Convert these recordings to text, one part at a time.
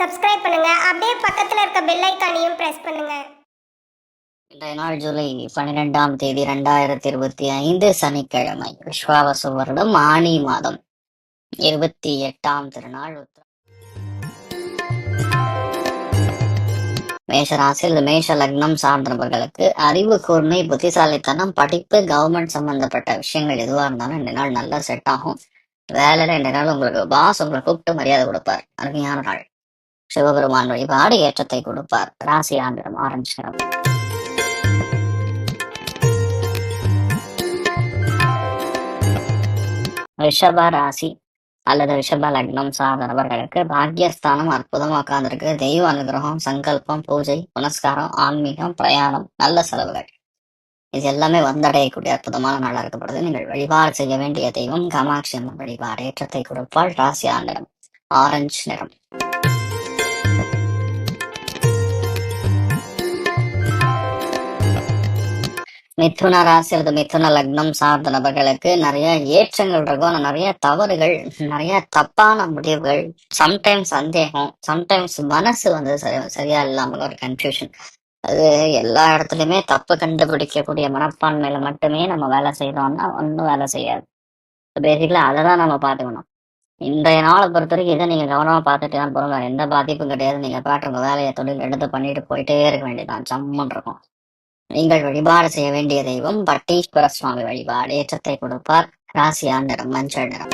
Subscribe பண்ணுங்க. அப்படியே பக்கத்துல இருக்க பெல் ஐக்கானையும் பிரஸ் பண்ணுங்க. இன்றைய நாள் ஜூலை பன்னிரெண்டாம் தேதி ரெண்டாயிரத்தி இருபத்தி ஐந்து சனிக்கிழமை விஸ்வாவச வருடம் ஆணி மாதம். இருபத்தி எட்டாம் திருநாள் உத்திரம். மேஷ மேஷ லக்னம் சார்ந்தவர்களுக்கு அறிவு கூர்மை புத்திசாலித்தனம் படிப்பு கவர்மெண்ட் சம்பந்தப்பட்ட விஷயங்கள் எதுவா இருந்தாலும் இந்த நாள் நல்லா செட் ஆகும். வேலையில இந்த நாள் உங்களுக்கு பாஸ் உங்களை கூப்பிட்டு மரியாதை கொடுப்பார். அருமையான நாள். சிவபெருமான் வழிபாடு ஏற்றத்தை கொடுப்பார். ராசி ஆண்டிடம் ஆரஞ்சு நிறம். ரிஷப ராசி அல்லது ரிஷப லக்னம் சார்ந்த நபர்களுக்கு பாக்யஸ்தானம் அற்புதமா உட்கார்ந்துருக்கு. தெய்வ அனுகிரகம் சங்கல்பம் பூஜை புனஸ்காரம் ஆன்மீகம் பிரயாணம் நல்ல செலவுகள். இது எல்லாமே வந்தடையக்கூடிய அற்புதமான நாளாக இருக்கப்படுது நீங்கள் வழிபாடு செய்ய வேண்டிய தெய்வம் காமாட்சி அம்மன் வழிபாடு ஏற்றத்தை கொடுப்பால் ராசி ஆண்டிடம் ஆரஞ்சு நிறம். மிதுன ராசி அல்லது மிதுன லக்னம் சார்ந்த நபர்களுக்கு நிறைய ஏற்றங்கள் இருக்கும். ஆனால் நிறைய தவறுகள் நிறைய தப்பான முடிவுகள் சம்டைம்ஸ் சந்தேகம் சம்டைம்ஸ் மனசு வந்து சரி சரியா இல்லாமல் ஒரு கன்ஃபியூஷன் அது எல்லா இடத்துலயுமே தப்பு கண்டுபிடிக்கக்கூடிய மனப்பான்மையில மட்டுமே நம்ம வேலை செய்யறோம்னா ஒன்றும் வேலை செய்யாது. பேசிக்கலாக அதை தான் நம்ம பார்த்துக்கணும். இன்றைய நாளை பொறுத்த வரைக்கும் இதை நீங்க கவனமா பார்த்துட்டு தான் போகிறோம் எந்த பாதிப்பும் கிடையாது. நீங்க பாட்டு உங்கள் வேலையை தொழில் எடுத்து பண்ணிட்டு போயிட்டே இருக்க வேண்டியதான் சம்மன் இருக்கும். நீங்கள் வழிபாடு செய்ய வேண்டிய தெய்வம் பட்டீஸ்வர சுவாமி வழிபாடு. ஏற்றத்தை கொடுப்பார். ராசியா நிறம் மஞ்சள் நிறம்.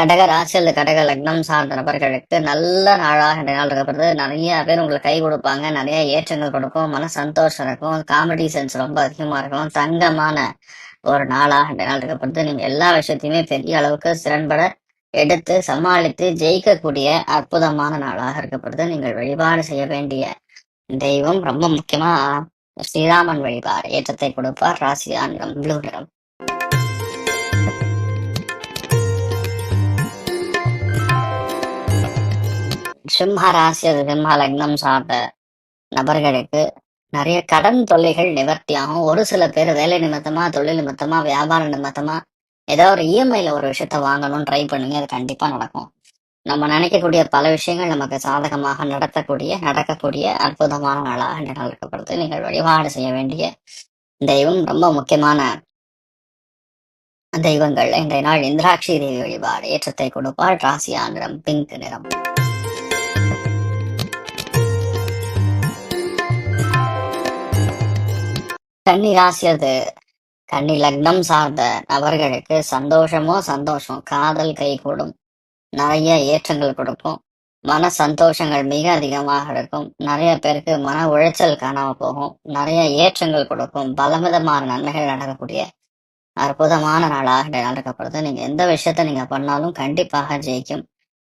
கடக ராசி அல்லது கடக லக்னம் சார்ந்த நபர்களுக்கு நல்ல நாளாக இந்த நாள் இருக்கப்படுது நிறைய பேர் உங்களுக்கு கை கொடுப்பாங்க. நிறைய ஏற்றங்கள் கொடுக்கும். மன சந்தோஷம் இருக்கும். காமெடி சென்ஸ் ரொம்ப அதிகமா இருக்கும். தங்கமான ஒரு நாளாக இந்த நாள் இருக்கப்படுது நீங்க எல்லா விஷயத்தையுமே பெரிய அளவுக்கு திறன்பட எடுத்து சமாளித்து ஜெயிக்கக்கூடிய அற்புதமான நாளாக இருக்கப்படுது. நீங்கள் வழிபாடு செய்ய வேண்டிய தெய்வம் ரொம்ப முக்கியமா ஸ்ரீராமன் வழிபாடு. ஏற்றத்தை கொடுப்பார். ராசியா நிறம் ப்ளூ நிறம் சிம்ம ராசி அது சிம்ம லக்னம் சார்ந்த நபர்களுக்கு நிறைய கடன் தொல்லைகள் நிவர்த்தியாகும் ஒரு சில பேர் வேலை நிமித்தமா தொழில் நிமித்தமா வியாபார நிமித்தமா ஏதாவது ஒரு இஎம்ஐல ஒரு விஷயத்த வாங்கணும்னு ட்ரை பண்ணுங்க அது கண்டிப்பா நடக்கும். நம்ம நினைக்கக்கூடிய பல விஷயங்கள் நமக்கு சாதகமாக நடத்தக்கூடிய நடக்கக்கூடிய அற்புதமான நாளாக இந்த நீங்கள் வழிபாடு செய்ய வேண்டிய தெய்வம் ரொம்ப முக்கியமான தெய்வங்கள். இன்றைய நாள் இந்திராட்சி தேவி வழிபாடு ஏற்றத்தை கொடுப்பாள். ராசியா நிறம் பிங்க் நிறம். கன்னி ராசி அது. கன்னி லக்னம் சார்ந்த நபர்களுக்கு சந்தோஷமோ சந்தோஷம். காதல் கை கூடும். நிறைய ஏற்றங்கள் கொடுக்கும். மன சந்தோஷங்கள் மிக அதிகமாக இருக்கும். நிறைய பேருக்கு மன உளைச்சல் காணாம போகும். நிறைய ஏற்றங்கள் கொடுக்கும். பலவிதமான நன்மைகள் நடக்கக்கூடிய அற்புதமான நாளாக நடக்கப்படுது. நீங்கள் நீங்க எந்த விஷயத்த நீங்க பண்ணாலும் கண்டிப்பாக ஜெயிக்கும்.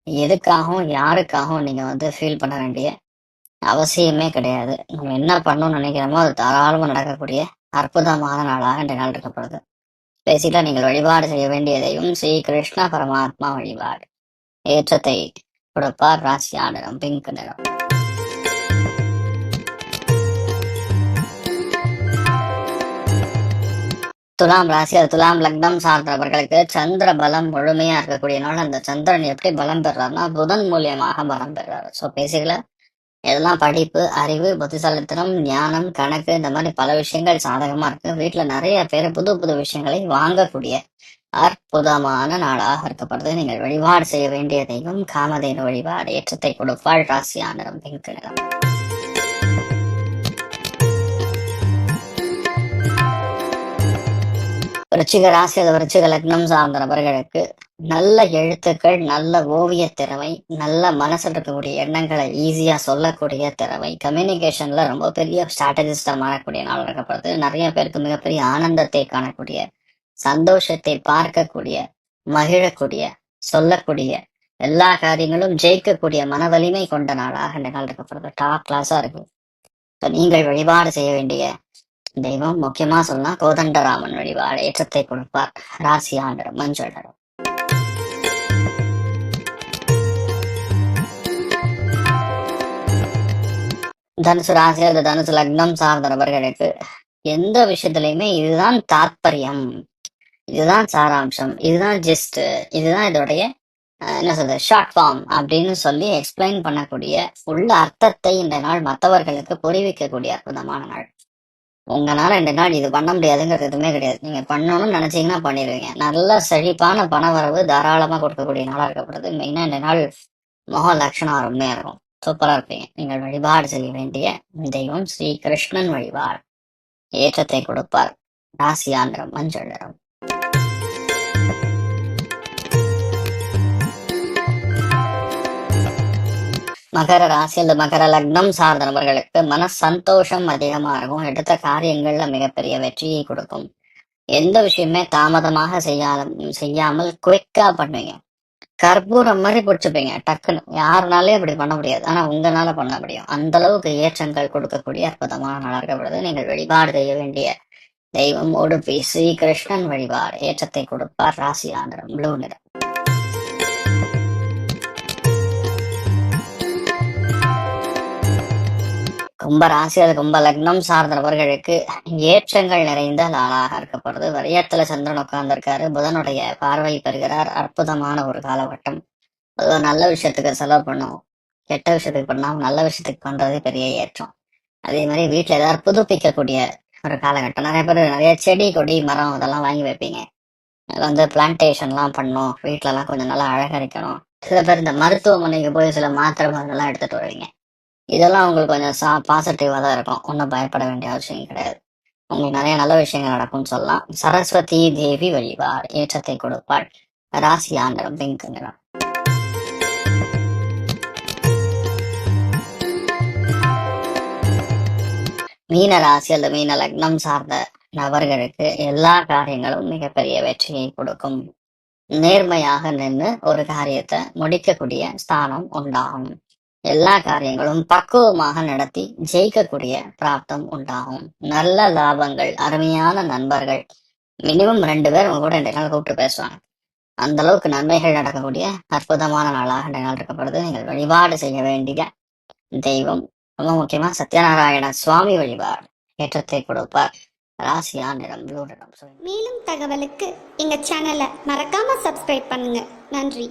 எதுக்காகவும் யாருக்காகவும் நீங்க வந்து ஃபீல் பண்ண வேண்டிய அவசியமே கிடையாது. நம்ம என்ன பண்ணணும்னு நினைக்கிறோமோ அது தாராளமாக நடக்கக்கூடிய அற்புதமான நாளாக இந்த நாள் இருக்கப்படுது பேசிட்டா நீங்கள் வழிபாடு செய்ய வேண்டியதையும் ஸ்ரீ கிருஷ்ண பரமாத்மா வழிபாடு. ஏற்றத்தை கொடுப்பார் ராசியா நிறம் பிங்க் நிறம். துலாம் ராசி அது துலாம் லக்னம் சார்ந்தவர்களுக்கு சந்திர பலம் முழுமையா இருக்கக்கூடிய நாள். அந்த சந்திரன் எப்படி பலம் பெறாருன்னா புதன் மூலியமாக பலம் பெறாரு. So basically? இதெல்லாம் படிப்பு அறிவு புத்திசாலித்தனம் ஞானம் கணக்கு இந்த மாதிரி பல விஷயங்கள் சாதகமா இருக்கு. வீட்டுல நிறைய பேர் புது புது விஷயங்களை வாங்கக்கூடிய அற்புதமான நாளாக இருக்கப்படுது நீங்கள் வழிபாடு செய்ய வேண்டிய தெய்வம் காமதேனு வழிபாடு ஏற்றத்தை கொடுப்பாள் ராசியா நிறம் பிங்க் நிறம் விருச்சிக ராசி அது விருச்சிக லக்னம் சார்ந்த நபர்களுக்கு நல்ல எழுத்துக்கள் நல்ல ஓவிய திறமை நல்ல மனசில் இருக்கக்கூடிய எண்ணங்களை ஈஸியா சொல்லக்கூடிய திறமை. கம்யூனிகேஷன்ல ரொம்ப பெரிய ஸ்ட்ராட்டஜிஸ்டா மாறக்கூடிய நாள் இருக்கப்படுது நிறைய பேருக்கு மிகப்பெரிய ஆனந்தத்தை காணக்கூடிய சந்தோஷத்தை பார்க்கக்கூடிய மகிழக்கூடிய சொல்லக்கூடிய எல்லா காரியங்களும் ஜெயிக்கக்கூடிய மன வலிமை கொண்ட நாளாக இந்த நாள் இருக்கப்படுது டாப் கிளாஸா இருக்கு. நீங்கள் வழிபாடு செய்ய வேண்டிய தெய்வம் முக்கியமா சொன்னா கோதண்டராமன் வழிபாடு ஏற்றத்தை கொடுப்பார். ராசி ஆண்டர் மஞ்சள் தனுசு ராசி அல்லது தனுசு லக்னம் சார்ந்த நபர்களுக்கு எந்த விஷயத்திலையுமே இதுதான் தாற்பயம். இதுதான் சாராம்சம். இதுதான் ஜிஸ்ட் இதுதான் இதோடைய என்ன சொல்றது ஷார்ட் ஃபார்ம் அப்படின்னு சொல்லி எக்ஸ்பிளைன் பண்ணக்கூடிய உள்ள அர்த்தத்தை இந்த நாள் மற்றவர்களுக்கு புரிவிக்கக்கூடிய அற்புதமான நாள். உங்களால இந்த நாள் இது பண்ண முடியாதுங்கிறது எதுவுமே கிடையாது. நீங்க பண்ணணும்னு நினைச்சீங்கன்னா பண்ணிடுவீங்க. நல்ல செழிப்பான பண வரவு தாராளமா கொடுக்கக்கூடிய நாளா இருக்கப்படுது. மெயினா இந்த நாள் முக லட்சணம் அருமையா இருக்கும் சூப்பரா இருப்பீங்க நீங்கள் வழிபாடு செய்ய வேண்டிய தெய்வம் ஸ்ரீ கிருஷ்ணன் வழிபாடு. ஏற்றத்தை கொடுப்பார். ராசியாந்திரம் மஞ்சள் நிறம். மகர ராசி அல்லது மகர லக்னம் சார்ந்த நபர்களுக்கு மன சந்தோஷம் அதிகமாக இருக்கும் எடுத்த காரியங்கள்ல மிகப்பெரிய வெற்றியை கொடுக்கும். எந்த விஷயமே தாமதமாக செய்யாத செய்யாமல் குயிக்கா பண்ணுவீங்க. கற்பூரம் மாதிரி பிடிச்சிப்பீங்க டக்குன்னு. யாருனாலே அப்படி பண்ண முடியாது. ஆனா உங்களால பண்ண முடியும். அந்த அளவுக்கு ஏற்றங்கள் கொடுக்கக்கூடிய அற்புதமான நடக்கப்படுது இருக்கப்படுது நீங்கள் வழிபாடு செய்ய வேண்டிய தெய்வம் உடுப்பி ஸ்ரீ கிருஷ்ணன் வழிபாடு. ஏற்றத்தை கொடுப்பார் ராசி ஆந்திரம் ப்ளூ நிறம். கும்ப ராசி அது கும்ப லக்னம் சார்ந்தவர்களுக்கு ஏற்றங்கள் நிறைந்த நாளாக இருக்கப்படுது வரியத்துல சந்திரன் உட்கார்ந்துருக்காரு. புதனுடைய பார்வை பெறுகிறார். அற்புதமான ஒரு காலகட்டம். அது ஒரு நல்ல விஷயத்துக்கு செலவு பண்ணும். கெட்ட விஷயத்துக்கு பண்ணாம நல்ல விஷயத்துக்கு பண்றது பெரிய ஏற்றம். அதே மாதிரி வீட்டுல ஏதாவது புதுப்பிக்கக்கூடிய ஒரு காலகட்டம். நிறைய பேர் நிறைய செடி கொடி மரம் இதெல்லாம் வாங்கி வைப்பீங்க. அது வந்து பிளான்டேஷன்லாம் பண்ணும். வீட்டுல எல்லாம் கொஞ்சம் நல்லா அழகரிக்கணும். சில பேர் இந்த மருத்துவமனைக்கு போய் சில மாத்திரை மருந்தெல்லாம் எடுத்துட்டு வருவீங்க. இதெல்லாம் உங்களுக்கு கொஞ்சம் சா பாசிட்டிவாக தான் இருக்கும். ஒன்றும் பயப்பட வேண்டிய அவசியம் கிடையாது. உங்களுக்கு நிறைய நல்ல விஷயங்கள் நடக்கும்னு சொல்லலாம். சரஸ்வதி தேவி வழிபாடு ஏற்றத்தை கொடுப்பாள். ராசி ஆண்டரம் பிங்க் நிறம் மீன ராசி அல்லது மீன லக்னம் சார்ந்த நபர்களுக்கு எல்லா காரியங்களும் மிகப்பெரிய வெற்றியை கொடுக்கும். நேர்மையாக நின்று ஒரு காரியத்தை முடிக்கக்கூடிய ஸ்தானம் உண்டாகும். எல்லா காரியங்களும் பக்குவமாக நடத்தி ஜெயிக்கக்கூடிய பிராப்தம் உண்டாகும். நல்ல லாபங்கள் அருமையான நண்பர்கள். மினிமம் ரெண்டு பேர் உங்க கூட ரெண்டு நாள் கூப்பிட்டு பேசுவாங்க. அந்த அளவுக்கு நன்மைகள் நடக்கக்கூடிய அற்புதமான நாளாக ரெண்டு நாள் இருக்கப்படுது. நீங்கள் வழிபாடு செய்ய வேண்டிய தெய்வம் ரொம்ப முக்கியமா சத்யநாராயண சுவாமி வழிபாடு ஏற்றத்தை கொடுப்பார். ராசியா நிறம் ப்ளூ நிறம் மேலும் தகவலுக்கு எங்க சேனலை மறக்காம சப்ஸ்கிரைப் பண்ணுங்க. நன்றி.